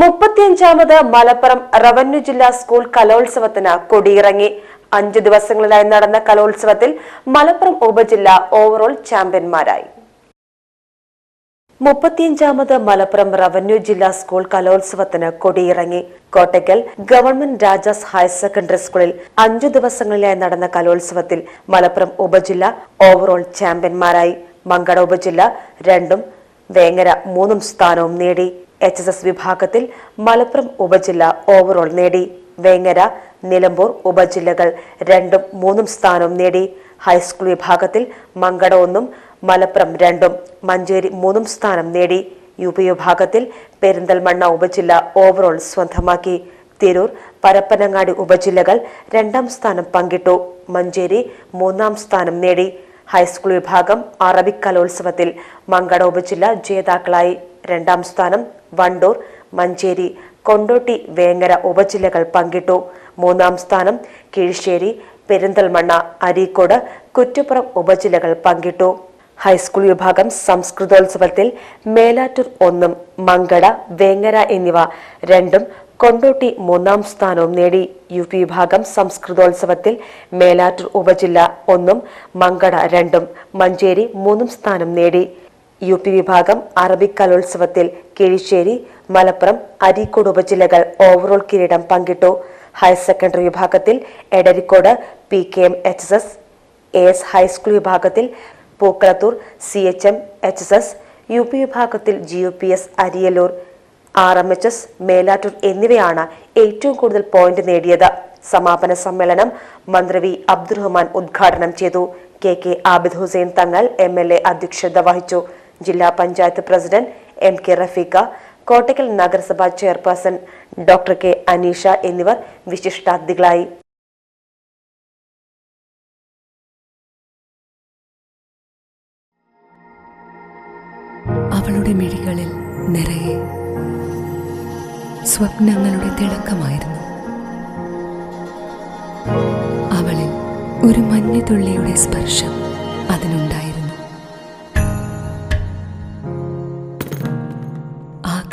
മുപ്പത്തിയഞ്ചാമത് Malappuram revenue ജില്ലാ school കലോത്സവത്തിന് കൊടിയിറങ്ങി. അഞ്ചു ദിവസങ്ങളിലായി നടന്ന കലോത്സവത്തിൽ മലപ്പുറം ഉപജില്ല ഓവറോൾ ചാമ്പ്യന്മാരായി. മുപ്പത്തിയഞ്ചാമത് മലപ്പുറം റവന്യൂ ജില്ലാ സ്കൂൾ കലോത്സവത്തിന് കൊടിയിറങ്ങി. Kottakkal government Rajas higher secondary സ്കൂളിൽ അഞ്ചു ദിവസങ്ങളിലായി നടന്ന കലോത്സവത്തിൽ മലപ്പുറം ഉപജില്ല ഓവറോൾ ചാമ്പ്യന്മാരായി. മങ്കട ഉപജില്ല രണ്ടും വേങ്ങര മൂന്നും സ്ഥാനവും നേടി. എച്ച് എസ് എസ് വിഭാഗത്തിൽ മലപ്പുറം ഉപജില്ല ഓവറോൾ നേടി. വേങ്ങര നിലമ്പൂർ ഉപജില്ലകൾ രണ്ടും മൂന്നും സ്ഥാനവും നേടി. ഹൈസ്കൂൾ വിഭാഗത്തിൽ മങ്കട ഒന്നും മലപ്പുറം രണ്ടും മഞ്ചേരി മൂന്നും സ്ഥാനം നേടി. യു പി വിഭാഗത്തിൽ പെരിന്തൽമണ്ണ ഉപജില്ല ഓവറോൾ സ്വന്തമാക്കി. തിരൂർ പരപ്പനങ്ങാടി ഉപജില്ലകൾ രണ്ടാം സ്ഥാനം പങ്കിട്ടു. മഞ്ചേരി മൂന്നാം സ്ഥാനം നേടി. ഹൈസ്കൂൾ വിഭാഗം അറബിക് കലോത്സവത്തിൽ മങ്കട ഉപജില്ല ജേതാക്കളായി. രണ്ടാം സ്ഥാനം വണ്ടൂർ മഞ്ചേരി കൊണ്ടോട്ടി വേങ്ങര ഉപജില്ലകൾ പങ്കിട്ടു. മൂന്നാം സ്ഥാനം കീഴ്ശ്ശേരി പെരിന്തൽമണ്ണ അരീക്കോട് കുറ്റിപ്പുറം ഉപജില്ലകൾ പങ്കിട്ടു. ഹൈസ്കൂൾ വിഭാഗം സംസ്കൃതോത്സവത്തിൽ മേലാറ്റൂർ ഒന്നും മങ്കട വേങ്ങര എന്നിവ രണ്ടും കൊണ്ടോട്ടി മൂന്നാം സ്ഥാനവും നേടി. യു പി വിഭാഗം സംസ്കൃതോത്സവത്തിൽ മേലാറ്റൂർ ഉപജില്ല ഒന്നും മങ്കട രണ്ടും മഞ്ചേരി മൂന്നും സ്ഥാനം നേടി. യു പി വിഭാഗം അറബിക് കലോത്സവത്തിൽ കിഴിശ്ശേരി മലപ്പുറം അരീക്കോട് ഉപജില്ലകൾ ഓവറോൾ കിരീടം പങ്കിട്ടു. ഹയർ സെക്കൻഡറി വിഭാഗത്തിൽ Edarikode P K M H S S A S high school വിഭാഗത്തിൽ Pookkalathur C H M H S S U P വിഭാഗത്തിൽ G U P S Ariyallur R M H S Melattur എന്നിവയാണ് ഏറ്റവും കൂടുതൽ point നേടിയത്. സമാപന സമ്മേളനം മന്ത്രി V Abdurahman ഉദ്ഘാടനം ചെയ്തു. K K Abid Hussain Thangal M L A അധ്യക്ഷത വഹിച്ചു. ജില്ലാ panchayat president M K Rafeeqa Kottakkal നഗരസഭാ ചെയർപേഴ്സൺ ഡോക്ടർ കെ അനീഷ എന്നിവർ വിശിഷ്ടാതിഥികളായി. അവളുടെ മിഴികളിൽ നിറയെ സ്വപ്നങ്ങളുടെ തിളക്കമായിരുന്നു. അവളിൽ ഒരു മഞ്ഞുതുള്ളിയുടെ സ്പർശം അതിനുണ്ടായിരുന്നു.